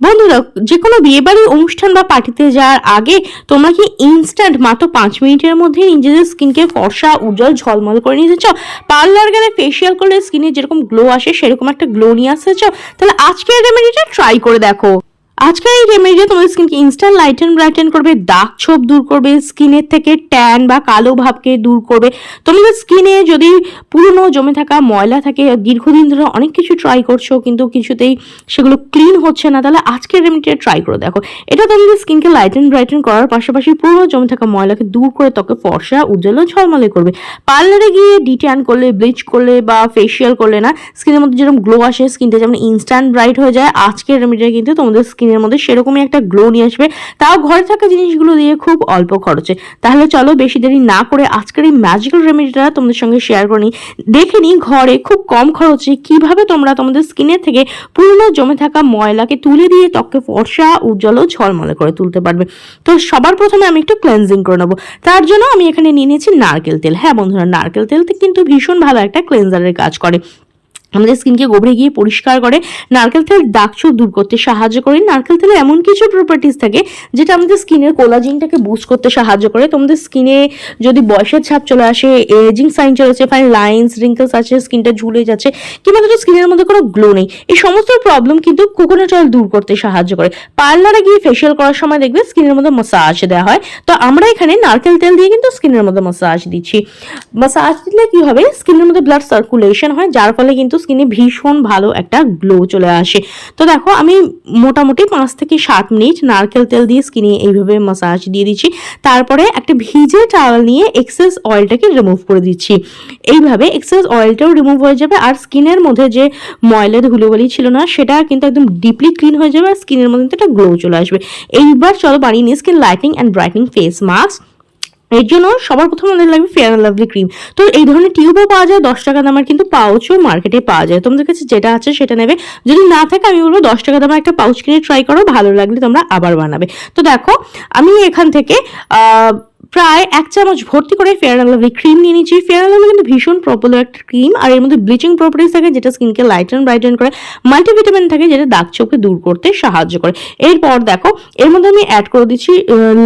বন্ধুরা যে কোনো বিয়েবাড়ির অনুষ্ঠান বা পার্টিতে যাওয়ার আগে তোমরা কি ইনস্ট্যান্ট মাত্র পাঁচ মিনিটের মধ্যে নিজেদের স্কিনকে ফর্সা, উজ্জ্বল, ঝলমল করে নিতে চাও? পার্লার গেলে ফেসিয়াল করলে স্কিনে যেরকম গ্লো আসে, সেরকম একটা গ্লো নিয়ে আসতে চাও? তাহলে আজকের রেমেডিটা ট্রাই করে দেখো। আজকের এই রেমেডিটা তোমাদের স্কিনকে ইনস্ট্যান্ট লাইটেন ব্রাইটেন করবে দাগ ছোপ দূর করবে স্কিনের থেকে ট্যান বা কালো ভাবকে দূর করবে। তোমাদের স্কিনে যদি পুরনো জমে থাকা ময়লা থাকে, দীর্ঘদিন ধরে অনেক কিছু ট্রাই করছ, কিন্তু কিছুতেই সেগুলো ক্লিন হচ্ছে না, তাহলে আজকের রেমেডিটা ট্রাই করে দেখো। এটা তোমাদের স্কিনকে লাইটেন ব্রাইটেন করার পাশাপাশি পুরনো জমে থাকা ময়লাকে দূর করে ত্বকে ফর্সা, উজ্জ্বল ঝলমলে করবে। পার্লারে গিয়ে ডিট্যান করলে ব্লিচ করলে বা ফেসিয়াল করলে না স্কিনের মধ্যে যেরকম গ্লো আসে স্কিনটা যেমন ইনস্ট্যান্ট ব্রাইট হয়ে যায়, আজকের রেমেডিটা কিন্তু তোমাদের স্কিনের মধ্যে সেরকমই একটা গ্লো নিয়ে আসবে। তাও ঘরে থাকা জিনিসগুলো দিয়ে খুব অল্প খরচে। তাহলে চলো বেশি দেরি না করে আজকের এই ম্যাজিক্যাল রেমেডিটা তোমাদের সঙ্গে শেয়ার করে দেখে নিই ঘরে খুব কম খরচে কীভাবে তোমরা তোমাদের স্কিনের থেকে পুরনো জমে থাকা ময়লাকে তুলে দিয়ে ত্বককে ফর্সা, উজ্জ্বল ও ঝলমলে করে তুলতে পারবে। তো সবার প্রথমে আমি একটু ক্লেন্সিং করে নেব। তার জন্য আমি এখানে নিয়ে নিয়েছি নারকেল তেল। হ্যাঁ বন্ধুরা, নারকেল তেল কিন্তু ভীষণ ভালো একটা ক্লেন্সারের কাজ করে। আমাদের স্কিনকে গোবরে গিয়ে পরিষ্কার করে, নারকেল তেল দাগছোপ দূর করতে সাহায্য করে। নারকেল তেলে এমন কিছু প্রপার্টিস থাকে যেটা আমাদের স্কিনের কোলাজিনটাকে বুস্ট করতে সাহায্য করে। তোমাদের স্কিনে যদি বয়সের ছাপ চলে আসে এজিং সাইন চলে আসে ফাইন লাইন্স রিঙ্কেলস আছে, স্কিনটা ঝুলে যাচ্ছে, কিংবা ধরো স্কিনের মধ্যে কোনো গ্লো নেই, এই সমস্ত প্রবলেম কিন্তু কোকোনাট অয়েল দূর করতে সাহায্য করে। পার্লারে গিয়ে ফেসিয়াল করার সময় দেখবে স্কিনের মধ্যে মাসাজ দেওয়া হয়। তো আমরা এখানে নারকেল তেল দিয়ে কিন্তু স্কিনের মধ্যে মাসাজ দিচ্ছি। মাসাজ দিলে কি হবে? স্কিনের মধ্যে ব্লাড সার্কুলেশন হয়, যার ফলে কিন্তু স্কিনে ভীষণ ভালো একটা গ্লো চলে আসে। তো দেখো, আমি মোটামুটি পাঁচ থেকে সাত মিনিট নারকেল তেল দিয়ে স্কিনে এইভাবে মাসাজ দিয়ে দিচ্ছি। তারপরে একটা ভিজে টাওয়াল নিয়ে এক্সেস অয়েলটাকে রিমুভ করে দিচ্ছি। এইভাবে এক্সেস অয়েলটাও রিমুভ হয়ে যাবে আর স্কিনের মধ্যে যে ময়লা ধুলোবালি ছিল না, সেটা কিন্তু একদম ডিপলি ক্লিন হয়ে যাবে আর স্কিনের মধ্যে কিন্তু একটা গ্লো চলে আসবে। এইবার চলো বানিয়ে নিই skin lighting and brightening face mask এর জন্য সবার প্রথম আমাদের লাগবে ফেয়ার অ্যান্ড লাভলি ক্রিম তো এই ধরনের টিউবও পাওয়া যায়, দশ টাকা দামের কিন্তু পাউচও মার্কেটে পাওয়া যায়। তোমাদের কাছে যেটা আছে সেটা নেবে। যদি না থাকে আমি বলব দশ টাকা দামের একটা পাউচ কিনে ট্রাই করো, ভালো লাগলে তোমরা আবার বানাবে। তো দেখো, আমি এখান থেকে প্রায় এক চামচ ভর্তি করে ফেয়ার অ্যান্ড লাভলি ক্রিম নিয়ে নিচ্ছি। ফেয়ার অ্যান্ড লাভলি কিন্তু ভীষণ পপুলার একটা ক্রিম আর এর মধ্যে ব্লিচিং প্রপার্টিস থাকে যেটা স্কিনকে লাইট অ্যান্ড ব্রাইটেন করে। মাল্টিভিটামিন থাকে যেটা দাগ চোখকে দূর করতে সাহায্য করে। এরপর দেখো, এর মধ্যে আমি অ্যাড করে দিচ্ছি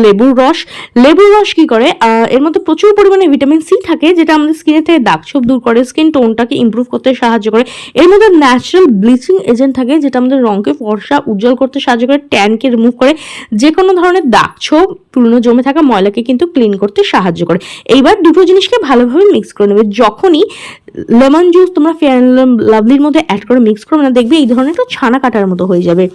লেবুর রস। লেবুর রস কি করে? এর মধ্যে প্রচুর পরিমাণে ভিটামিন সি থাকে যেটা আমাদের স্কিনের থেকে দাগ ছোপ দূর করে স্কিন টোনটাকে ইমপ্রুভ করতে সাহায্য করে। এর মধ্যে ন্যাচারাল ব্লিচিং এজেন্ট থাকে যেটা আমাদের রঙকে ফর্সা, উজ্জ্বল করতে সাহায্য করে ট্যানকে রিমুভ করে। যে কোনো ধরনের দাগ ছোপ পুরনো জমে থাকা ময়লাকে কিন্তু ক্লিন করতে সাহায্য করে। এইবার দুটো জিনিসকে ভালোভাবে মিক্স করে নেবে। যখনই লেমন জুস তোমরা ফেয়ার লাভলির মধ্যে অ্যাড করে মিক্স করবে না, দেখবে এই ধরনের একটু ছানা কাটার মতো হয়ে যাবে।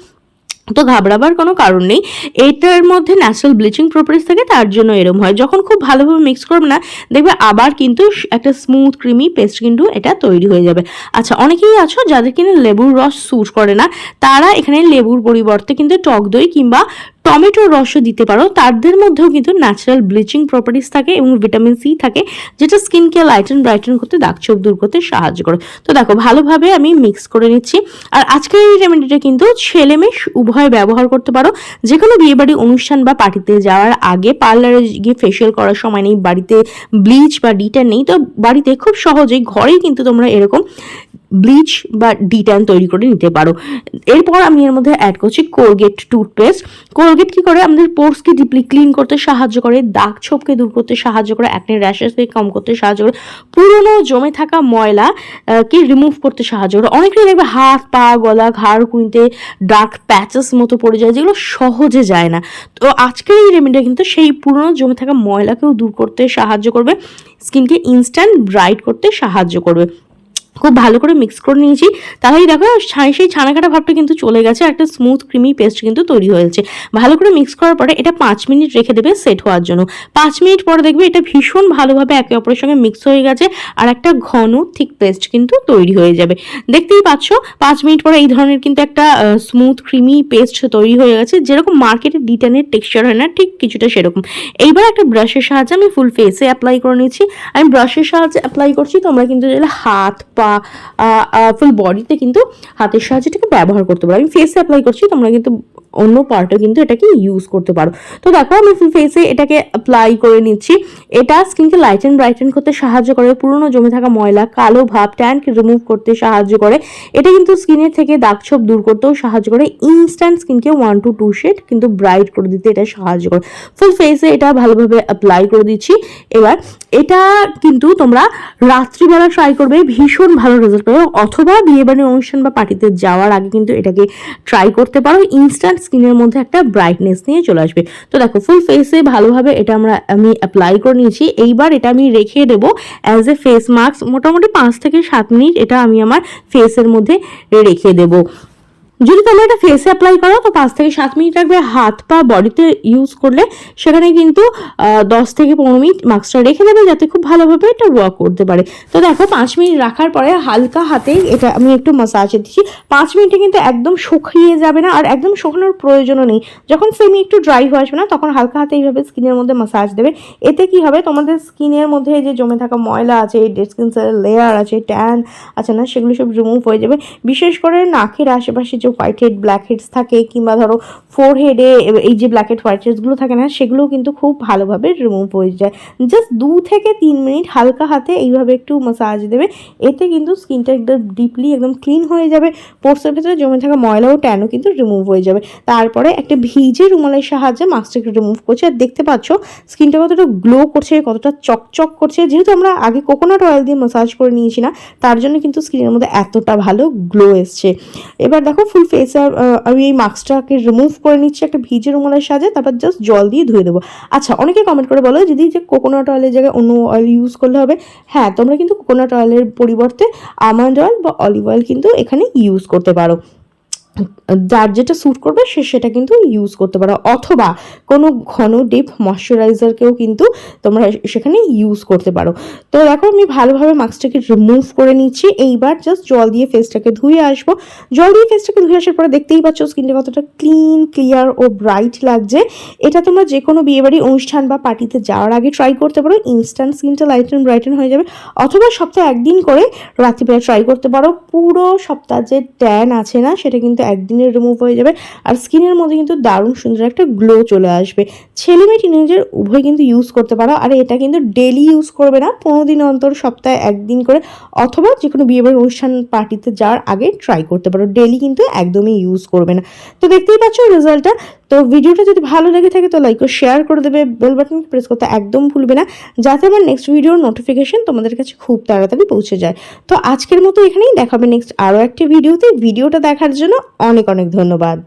তো ঘাবড়াবার কোনো কারণ নেই। এইটার মধ্যে ন্যাচারাল ব্লিচিং প্রপার্টিস থাকে, তার জন্য এরম হয়। যখন খুব ভালোভাবে মিক্স করবে না, দেখবে আবার কিন্তু একটা স্মুথ ক্রিমি পেস্ট কিন্তু এটা তৈরি হয়ে যাবে। আচ্ছা অনেকেই আছো যাদের কিনা লেবুর রস স্যুট করে না, তারা এখানে লেবুর পরিবর্তে কিন্তু টক দই কিংবা টমেটোর রসও দিতে পারো। তাদের মধ্যেও কিন্তু ন্যাচারাল ব্লিচিং প্রপার্টিস থাকে এবং ভিটামিন সি থাকে, যেটা স্কিনকে লাইটেন ব্রাইটেন করতে, দাগ ছোপ দূর করতে সাহায্য করে। তো দেখো, ভালোভাবে আমি মিক্স করে নিচ্ছি। আর আজকের এই রেমেডিটা কিন্তু ছেলে মেয়ে উভয় ব্যবহার করতে পারো। যে কোনো বিয়েবাড়ি অনুষ্ঠান বা পার্টিতে যাওয়ার আগে পার্লারে গিয়ে ফেসিয়াল করার সময় নেই, বাড়িতে ব্লিচ বা ডিটার নেই, তো বাড়িতে খুব সহজেই ঘরেই কিন্তু তোমরা এরকম ব্লিচ বা ডিট্যান তৈরি করে নিতে পারো। এরপর আমি এর মধ্যে অ্যাড করছি কোলগেট টুথপেস্ট কোলগেট কি করে? আমাদের পোর্সকে ডিপলি ক্লিন করতে সাহায্য করে, দাগ ছোপকে দূর করতে সাহায্য করে অ্যাকনে র্যাশেসকে কম করতে সাহায্য করে, পুরনো জমে থাকা ময়লা কে রিমুভ করতে সাহায্য করে। অনেকেই দেখবে হাত, পা, গলা, ঘাড়, কুড়িতে ডার্ক প্যাচেস মতো পড়ে যায়, যেগুলো সহজে যায় না। তো আজকের এই রেমেডিটা কিন্তু সেই পুরনো জমে থাকা ময়লাকেও দূর করতে সাহায্য করবে স্কিনকে ইনস্ট্যান্ট ব্রাইট করতে সাহায্য করবে। খুব ভালো করে মিক্স করে নিয়েছি। তাহলেই দেখো, সেই ছানা কাটা ভাবটা কিন্তু চলে গেছে, একটা স্মুথ ক্রিমি পেস্ট কিন্তু তৈরি হয়েছে। ভালো করে মিক্স করার পরে এটা পাঁচ মিনিট রেখে দেবে সেট হওয়ার জন্য। পাঁচ মিনিট পরে দেখবে এটা ভীষণ ভালোভাবে একে অপরের সঙ্গে মিক্স হয়ে গেছে, আর একটা ঘন থিক পেস্ট কিন্তু তৈরি হয়ে যাবে। দেখতেই পাচ্ছ, পাঁচ মিনিট পরে এই ধরনের কিন্তু একটা স্মুথ ক্রিমি পেস্ট তৈরি হয়ে গেছে, যেরকম মার্কেটে ডিটেনের টেক্সচার হয় না, ঠিক কিছুটা সেরকম। এইবার একটা ব্রাশের সাহায্যে আমি ফুল ফেসে অ্যাপ্লাই করে নিয়েছি। আমি ব্রাশের সাহায্যে অ্যাপ্লাই করছি, তোমরা কিন্তু হাত, পা ফুল বডিতে কিন্তু হাতের সাহায্যে এটাকে ব্যবহার করতে পারো। আমি ফেসে অ্যাপ্লাই করছি, তোমরা কিন্তু অন্য পার্টে কিন্তু এটাকে ইউজ করতে পারো। তো দেখো আমি ফুল ফেসে এটাকে অ্যাপ্লাই করে নিচ্ছি। এটা স্কিনকে লাইটেন ব্রাইটেন করতে সাহায্য করে। পুরনো জমে থাকা ময়লা, কালো ভাব ট্যানকে রিমুভ করতে সাহায্য করে। এটা কিন্তু স্কিনের থেকে দাগ ছোপ দূর করতেও সাহায্য করে। ইনস্ট্যান্ট স্কিনকে ওয়ান টু টু শেড কিন্তু ব্রাইট করে দিতে এটা সাহায্য করে। ফুল ফেসে এটা ভালোভাবে অ্যাপ্লাই করে দিচ্ছি। এবার এটা কিন্তু তোমরা রাত্রিবেলা ট্রাই করবে, ভীষণ ভালো রেজাল্ট পাবে। অথবা বিয়েবাড়ির অনুষ্ঠান বা পার্টিতে যাওয়ার আগে কিন্তু এটাকে ট্রাই করতে পারো। ইনস্ট্যান্ট স্কিনের মধ্যে একটা ব্রাইটনেস নিয়ে চলে আসবে। তো দেখো ফুল ফেসে ভালোভাবে এটা আমরা, আমি অ্যাপ্লাই করে নিয়েছি। এইবার এটা আমি রেখে দেবো অ্যাজ এ ফেস মাস্ক মোটামুটি পাঁচ থেকে সাত মিনিট এটা আমি আমার ফেসের মধ্যে রেখে দেবো। যদি তোমরা এটা ফেসে অ্যাপ্লাই করো, তো পাঁচ থেকে সাত মিনিট রাখবে হাত পা বডিতে ইউজ করলে। সেখানে কিন্তু দশ থেকে পনেরো মিনিট মাস্কটা রেখে দেবে যাতে খুব ভালোভাবে এটা ওয়ার্ক করতে পারে। তো দেখো, পাঁচ মিনিট রাখার পরে হালকা হাতে এটা আমি একটু মাসাজ দিচ্ছি। পাঁচ মিনিটে কিন্তু একদম শুকিয়ে যাবে না, আর একদম শুকানোর প্রয়োজনও নেই। যখন সেমি একটু ড্রাই হয়ে আসবে না, তখন হালকা হাতে এইভাবে স্কিনের মধ্যে মাসাজ দেবে। এতে কি হবে? তোমাদের স্কিনের মধ্যে যে জমে থাকা ময়লা আছে ডেড স্কিন লেয়ার আছে ট্যান আছে না, সেগুলো সব রিমুভ হয়ে যাবে। বিশেষ করে নাকের আশেপাশে যে হোয়াইট হেড ব্ল্যাক হেডস থাকে কিংবা ধরো ফোর হেডে এই যে ব্ল্যাক হেড হোয়াইট হেডসগুলো থাকে না, সেগুলোও কিন্তু খুব ভালোভাবে রিমুভ হয়ে যায়। জাস্ট দু থেকে তিন মিনিট হালকা হাতে এইভাবে একটু মাসাজ দেবে, এতে কিন্তু স্কিনটা একদম ডিপলি একদম ক্লিন হয়ে যাবে। পোর্সের ভেতরে জমে থাকা ময়লা ও ট্যানও কিন্তু রিমুভ হয়ে যাবে। তারপরে একটা ভিজে রুমালের সাহায্যে মাস্কটাকে রিমুভ করছে। আর দেখতে পাচ্ছ স্কিনটা কতটা গ্লো করছে, কতটা চকচক করছে। যেহেতু আমরা আগে কোকোনাট অয়েল দিয়ে মাসাজ করে নিয়েছি না, তার জন্য কিন্তু স্কিনের মধ্যে এতটা ভালো গ্লো এসছে। এবার দেখো ফুল ফেসে আমি এই মাস্কটাকে রিমুভ করে নিচ্ছি, একটা ভিজে রুমালের সাহায্যে তারপর জাস্ট জল দিয়ে ধুয়ে দেবো। আচ্ছা অনেকে কমেন্ট করে বলো যদি যে কোকোনাট অয়েলের জায়গায় অন্য অয়েল ইউজ করলে হবে? হ্যাঁ তোমরা কিন্তু কোকোনাট অয়েলের পরিবর্তে আমন্ড অয়েল বা অলিভ অয়েল কিন্তু এখানে ইউজ করতে পারো। যার যেটা স্যুট করবে সে সেটা কিন্তু ইউজ করতে পারো। অথবা কোনো ঘন ডিপ ময়শ্চারাইজারকেও কিন্তু তোমরা সেখানে ইউজ করতে পারো। তো দেখো আমি ভালোভাবে মাস্কটাকে রিমুভ করে নিচ্ছি। এইবার জাস্ট জল দিয়ে ফেসটাকে ধুয়ে আসব। জল দিয়ে ফেসটাকে ধুয়ে আসার পরে দেখতেই পাচ্ছ স্কিনটা কতটা ক্লিন ক্লিয়ার ও ব্রাইট লাগছে। এটা তোমরা যে কোনো বিয়েবাড়ি অনুষ্ঠান বা পার্টিতে যাওয়ার আগে ট্রাই করতে পারো। ইনস্ট্যান্ট স্কিনটা লাইট অ্যান্ড ব্রাইটেন হয়ে যাবে। অথবা সপ্তাহে একদিন করে রাত্রিবেলা ট্রাই করতে পারো। পুরো সপ্তাহ যে ট্যান আছে না, সেটা কিন্তু একদিনে রিমুভ হয়ে যাবে। আর স্কিনের মধ্যে কিন্তু দারুণ সুন্দর একটা গ্লো চলে আসবে। ছেলে মেয়ে টিনেজার উভয় কিন্তু ইউজ করতে পারো। আর এটা কিন্তু ডেলি ইউজ করবে না। পনেরো দিন অন্তর, সপ্তাহে একদিন করে অথবা যে কোনো বিয়েবাড়ির অনুষ্ঠান পার্টিতে যাওয়ার আগে ট্রাই করতে পারো। ডেলি কিন্তু একদমই ইউজ করবে না। তো দেখতেই পাচ্ছ রেজাল্টটা তো ভিডিওটা যদি ভালো লেগে থাকে তো লাইক ও শেয়ার করে দেবে। বেল বাটন প্রেস করতে একদম ভুলবে না। যাতে আমার নেক্সট ভিডিওর নোটিফিকেশন তোমাদের কাছে খুব তাড়াতাড়ি পৌঁছে যায়। তো আজকের মতো এখানেই দেখাবে নেক্সট আরও একটি ভিডিওতে ভিডিওটা দেখার জন্য অনেক অনেক ধন্যবাদ।